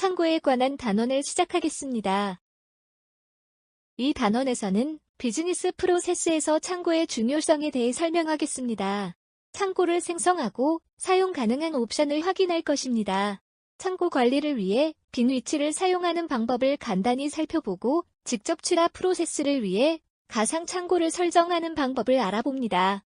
창고에 관한 단원을 시작하겠습니다. 이 단원에서는 비즈니스 프로세스에서 창고의 중요성에 대해 설명하겠습니다. 창고를 생성하고 사용 가능한 옵션을 확인할 것입니다. 창고 관리를 위해 빈 위치를 사용하는 방법을 간단히 살펴보고 직접 출하 프로세스를 위해 가상 창고를 설정하는 방법을 알아봅니다.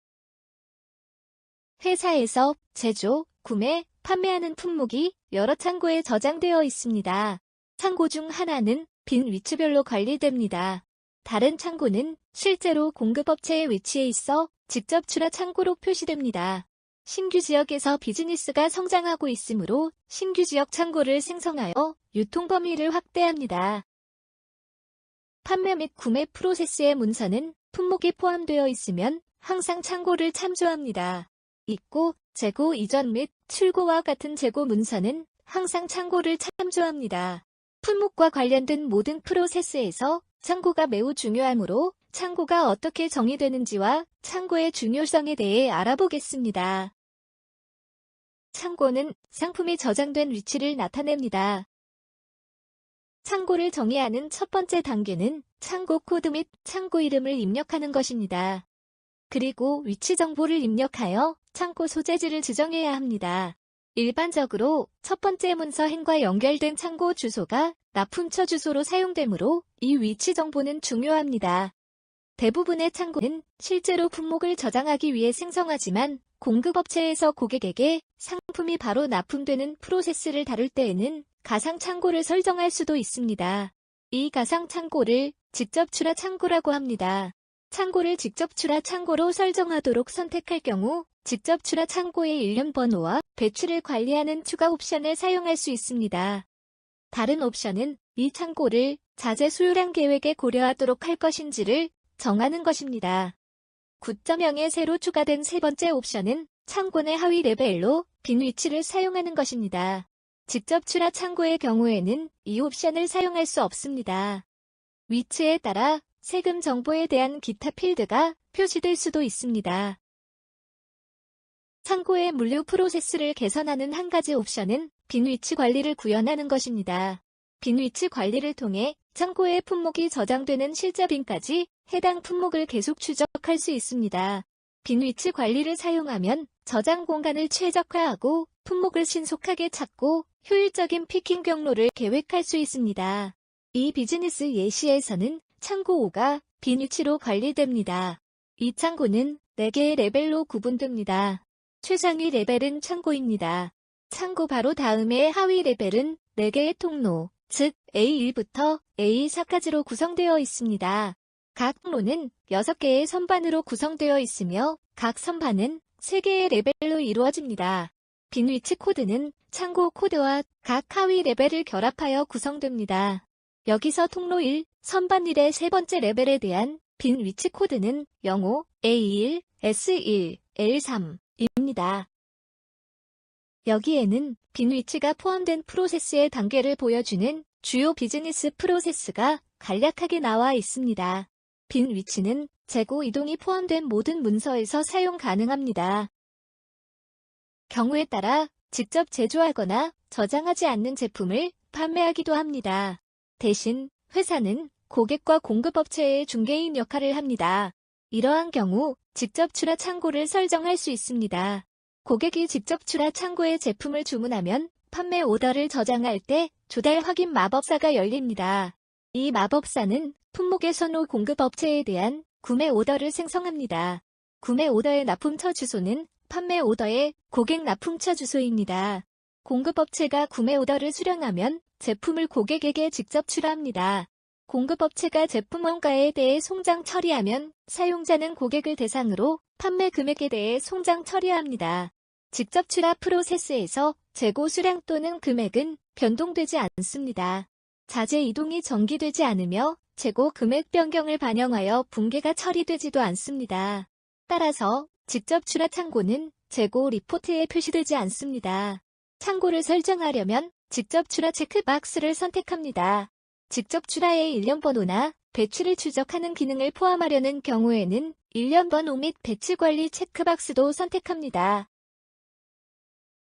회사에서 제조, 구매, 판매하는 품목이 여러 창고에 저장되어 있습니다. 창고 중 하나는 빈 위치별로 관리됩니다. 다른 창고는 실제로 공급업체에 위치해 있어 직접 출하 창고로 표시됩니다. 신규 지역에서 비즈니스가 성장하고 있으므로 신규 지역 창고를 생성하여 유통 범위를 확대합니다. 판매 및 구매 프로세스의 문서는 품목이 포함되어 있으면 항상 창고를 참조합니다. 입고, 재고 이전 및 출고와 같은 재고 문서는 항상 창고를 참조합니다. 품목과 관련된 모든 프로세스에서 창고가 매우 중요하므로 창고가 어떻게 정의되는지와 창고의 중요성에 대해 알아보겠습니다. 창고는 상품이 저장된 위치를 나타냅니다. 창고를 정의하는 첫 번째 단계는 창고 코드 및 창고 이름을 입력하는 것입니다. 그리고 위치 정보를 입력하여 창고 소재지를 지정해야 합니다. 일반적으로 첫 번째 문서 행과 연결된 창고 주소가 납품처 주소로 사용되므로 이 위치 정보는 중요합니다. 대부분의 창고는 실제로 품목을 저장하기 위해 생성하지만 공급업체에서 고객에게 상품이 바로 납품되는 프로세스를 다룰 때에는 가상 창고를 설정할 수도 있습니다. 이 가상 창고를 직접 출하 창고라고 합니다. 창고를 직접 출하 창고로 설정하도록 선택할 경우 직접 출하 창고의 일련 번호와 배출을 관리하는 추가 옵션을 사용할 수 있습니다. 다른 옵션은 이 창고를 자재 수요량 계획에 고려하도록 할 것인지를 정하는 것입니다. 9.0에 새로 추가된 세 번째 옵션은 창고 내 하위 레벨로 빈 위치를 사용하는 것입니다. 직접 출하 창고의 경우에는 이 옵션을 사용할 수 없습니다. 위치에 따라 세금 정보에 대한 기타 필드가 표시될 수도 있습니다. 창고의 물류 프로세스를 개선하는 한 가지 옵션은 빈 위치 관리를 구현하는 것입니다. 빈 위치 관리를 통해 창고의 품목이 저장되는 실제 빈까지 해당 품목을 계속 추적할 수 있습니다. 빈 위치 관리를 사용하면 저장 공간을 최적화하고 품목을 신속하게 찾고 효율적인 피킹 경로를 계획할 수 있습니다. 이 비즈니스 예시에서는 창고 5가 빈 위치로 관리됩니다. 이 창고는 4개의 레벨로 구분됩니다. 최상위 레벨은 창고입니다. 창고 바로 다음에 하위 레벨은 4개의 통로, 즉 A1부터 A4까지로 구성되어 있습니다. 각 통로는 6개의 선반으로 구성되어 있으며 각 선반은 3개의 레벨로 이루어집니다. 빈 위치 코드는 창고 코드와 각 하위 레벨을 결합하여 구성됩니다. 여기서 통로 1, 선반 1의 세 번째 레벨에 대한 빈 위치 코드는 05, A1, S1, L3입니다. 여기에는 빈 위치가 포함된 프로세스의 단계를 보여주는 주요 비즈니스 프로세스가 간략하게 나와 있습니다. 빈 위치는 재고 이동이 포함된 모든 문서에서 사용 가능합니다. 경우에 따라 직접 제조하거나 저장하지 않는 제품을 판매하기도 합니다. 대신 회사는 고객과 공급업체의 중개인 역할을 합니다. 이러한 경우 직접 출하 창고를 설정할 수 있습니다. 고객이 직접 출하 창고에 제품을 주문하면 판매 오더를 저장할 때 조달 확인 마법사가 열립니다. 이 마법사는 품목의 선호 공급업체에 대한 구매 오더를 생성합니다. 구매 오더의 납품처 주소는 판매 오더의 고객 납품처 주소입니다. 공급업체가 구매 오더를 수령하면 제품을 고객에게 직접 출하합니다. 공급업체가 제품 원가에 대해 송장 처리하면 사용자는 고객을 대상으로 판매 금액에 대해 송장 처리합니다. 직접 출하 프로세스에서 재고 수량 또는 금액은 변동되지 않습니다. 자재 이동이 전기되지 않으며 재고 금액 변경을 반영하여 붕괴가 처리되지도 않습니다. 따라서 직접 출하 창고는 재고 리포트에 표시되지 않습니다. 창고를 설정하려면 직접 출하 체크박스를 선택합니다. 직접 출하의 일련 번호나 배출을 추적하는 기능을 포함하려는 경우에는 일련 번호 및 배치 관리 체크박스도 선택합니다.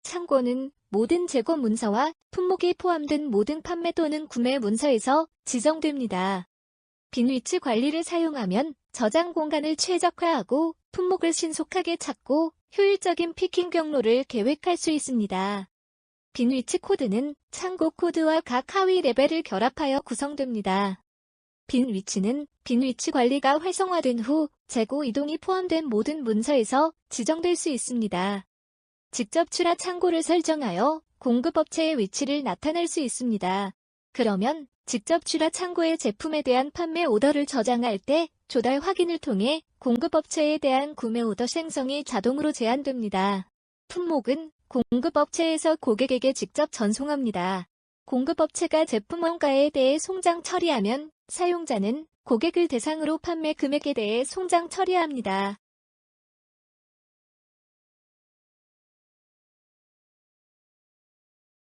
창고는 모든 재고 문서와 품목이 포함된 모든 판매 또는 구매 문서에서 지정됩니다. 빈 위치 관리를 사용하면 저장 공간을 최적화하고 품목을 신속하게 찾고 효율적인 피킹 경로를 계획할 수 있습니다. 빈 위치 코드는 창고 코드와 각 하위 레벨을 결합하여 구성됩니다. 빈 위치는 빈 위치 관리가 활성화된 후 재고 이동이 포함된 모든 문서에서 지정될 수 있습니다. 직접 출하 창고를 설정하여 공급업체의 위치를 나타낼 수 있습니다. 그러면 직접 출하 창고의 제품에 대한 판매 오더를 저장할 때 조달 확인을 통해 공급업체에 대한 구매 오더 생성이 자동으로 제한됩니다. 품목은 공급업체에서 고객에게 직접 전송합니다. 공급업체가 제품 원가에 대해 송장 처리하면 사용자는 고객을 대상으로 판매 금액에 대해 송장 처리합니다.